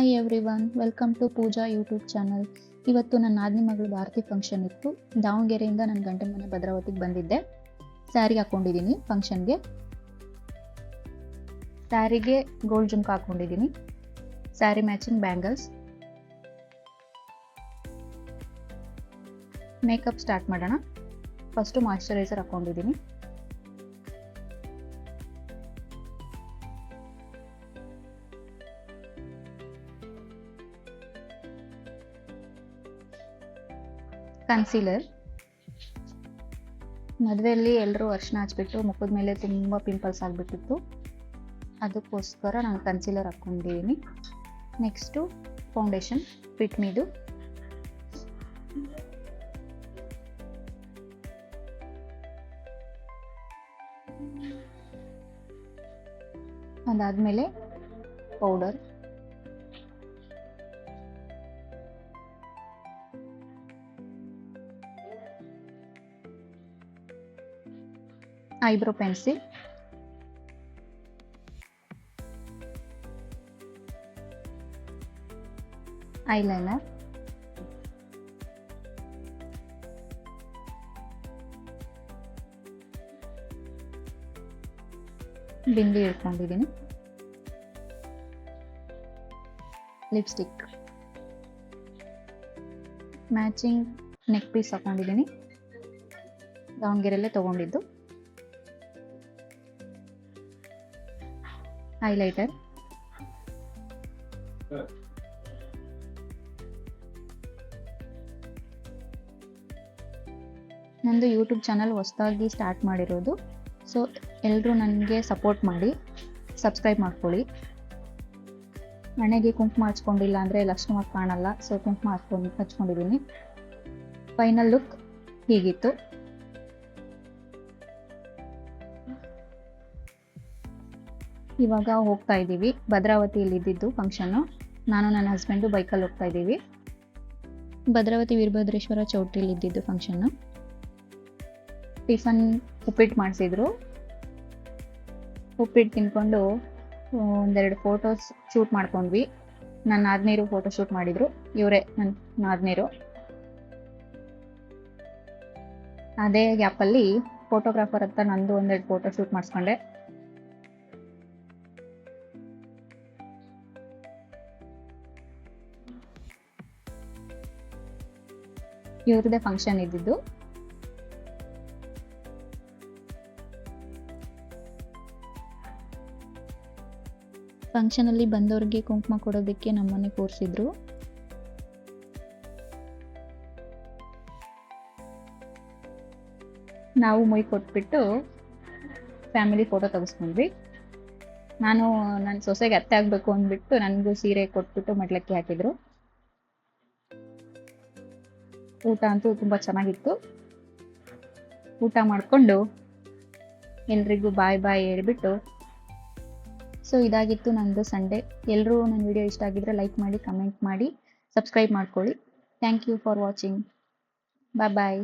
Hi everyone welcome to Pooja YouTube channel ಇವತ್ತು ನನ್ನ ನಾದಿನಿ ಮಗಳು ಭಾರತಿ ಫಂಕ್ಷನ್ ಇತ್ತು. ದಾವಣಗೆರೆಯಿಂದ ನನ್ನ ಗಂಟೆ ಮನೆ ಭದ್ರಾವತಿಗೆ ಬಂದಿದ್ದೆ. ಸ್ಯಾರಿ ಹಾಕ್ಕೊಂಡಿದ್ದೀನಿ ಫಂಕ್ಷನ್ಗೆ ಸ್ಯಾರಿಗೆ ಗೋಲ್ಡ್ ಜುಮ್ಕ ಹಾಕೊಂಡಿದ್ದೀನಿ. Sari matching bangles makeup start ಮಾಡೋಣ. ಫಸ್ಟು ಮಾಯಿಶ್ಚರೈಸರ್ ಹಾಕ್ಕೊಂಡಿದ್ದೀನಿ ಕನ್ಸೀಲರ್ ಮದುವೆಯಲ್ಲಿ ಎಲ್ಲರೂ ಅರ್ಶಿನ ಹಚ್ಬಿಟ್ಟು, ಮುಖದ ಮೇಲೆ ತುಂಬ ಪಿಂಪಲ್ಸ್ ಆಗಿಬಿಟ್ಟಿತ್ತು. ಅದಕ್ಕೋಸ್ಕರ ನಾನು ಕನ್ಸೀಲರ್ ಹಾಕ್ಕೊಂಡಿದ್ದೀನಿ ನೆಕ್ಸ್ಟು ಫೌಂಡೇಶನ್ ಫಿಟ್ಮಿದು ಅದಾದಮೇಲೆ powder eyebrow pencil eyeliner. Bindi ಇಟ್ಕೊಂಡಿದ್ದೀನಿ. ಲಿಪ್ಸ್ಟಿಕ್. ಮ್ಯಾಚಿಂಗ್ ನೆಕ್ ಪೀಸ್ ಹಾಕೊಂಡಿದ್ದೀನಿ. ದಾವಣಗೆರೆಯಲ್ಲೇ ತೊಗೊಂಡಿದ್ದು. ಹೈಲೈಟರ್ ನಂದು ಯೂಟ್ಯೂಬ್ ಚಾನಲ್ ಹೊಸದಾಗಿ ಸ್ಟಾರ್ಟ್ ಮಾಡಿರೋದು. ಸೊ ಎಲ್ಲರೂ ನನಗೆ ಸಪೋರ್ಟ್ ಮಾಡಿ ಸಬ್ಸ್ಕ್ರೈಬ್ ಮಾಡ್ಕೊಳ್ಳಿ. ಮನೆಗೆ ಕುಂಕುಮ ಹಚ್ಕೊಂಡಿಲ್ಲ ಅಂದರೆ ಲಕ್ಷಣವಾಗಿ ಕಾಣಲ್ಲ ಸೊ ಕುಂಕುಮ ಹಚ್ಕೊಂಡು ಹಚ್ಕೊಂಡಿದ್ದೀನಿ ಫೈನಲ್ ಲುಕ್ ಹೀಗಿತ್ತು. ಇವಾಗ ಹೋಗ್ತಾ ಇದ್ದೀವಿ. ಭದ್ರಾವತಿಯಲ್ಲಿ ಇದ್ದಿದ್ದು ಫಂಕ್ಷನ್ನು ನಾನು ನನ್ನ ಹಸ್ಬೆಂಡು ಬೈಕಲ್ಲಿ ಹೋಗ್ತಾ ಇದ್ದೀವಿ. ಭದ್ರಾವತಿ ವೀರಭದ್ರೇಶ್ವರ ಚೌಟ್ರಿಲಿ ಇದ್ದಿದ್ದು ಫಂಕ್ಷನ್ನು ಟಿಫನ್ ಉಪ್ಪಿಟ್ಟು ಮಾಡಿಸಿದ್ರು. ಉಪ್ಪಿಟ್ಟು ತಿನ್ಕೊಂಡು ಒಂದೆರಡು ಫೋಟೋಸ್ ಶೂಟ್ ಮಾಡ್ಕೊಂಡ್ವಿ. ನನ್ನ ನಾದ್ನೀರು ಫೋಟೋ ಶೂಟ್ ಮಾಡಿದ್ರು. ಇವರೇ ನನ್ನ ನಾದ್ನೀರು. ಅದೇ ಗ್ಯಾಪಲ್ಲಿ ಫೋಟೋಗ್ರಾಫರ್ ಅಂತ ನಂದು ಒಂದೆರಡು ಫೋಟೋ ಶೂಟ್ ಮಾಡಿಸ್ಕೊಂಡೆ. ಇವ್ರದ್ದೇ ಫಂಕ್ಷನ್ ಇದ್ದಿದ್ದು. ಫಂಕ್ಷನಲ್ಲಿ ಬಂದವ್ರಿಗೆ ಕುಂಕುಮ ಕೊಡೋದಕ್ಕೆ ನಮ್ಮನ್ನೇ ಕೂರಿಸಿದ್ರು. ನಾವು ಮೊಯ್ ಕೊಟ್ಬಿಟ್ಟು ಫ್ಯಾಮಿಲಿ ಫೋಟೋ ತೆಗೆಸ್ಕೊಂಡ್ವಿ. ನಾನು ನನ್ನ ಸೊಸೆಗೆ ಅತ್ತೆ ಆಗ್ಬೇಕು ಅಂದ್ಬಿಟ್ಟು ನನಗೂ ಸೀರೆ ಕೊಟ್ಬಿಟ್ಟು ಮಡ್ಲಕ್ಕಿ ಹಾಕಿದ್ರು. ಊಟ ಅಂತೂ ತುಂಬ ಚೆನ್ನಾಗಿತ್ತು. ಊಟ ಮಾಡಿಕೊಂಡು ಎಲ್ರಿಗೂ ಬಾಯ್ ಬಾಯ್ ಹೇಳ್ಬಿಟ್ಟು, ಸೊ ಇದಾಗಿತ್ತು ನಂದು ಸಂಡೇ. ಎಲ್ಲರೂ ನನ್ನ ವಿಡಿಯೋ ಇಷ್ಟ ಆಗಿದ್ರೆ ಲೈಕ್ ಮಾಡಿ, ಕಮೆಂಟ್ ಮಾಡಿ, ಸಬ್ಸ್ಕ್ರೈಬ್ ಮಾಡ್ಕೊಳ್ಳಿ. Thank you for watching. Bye bye.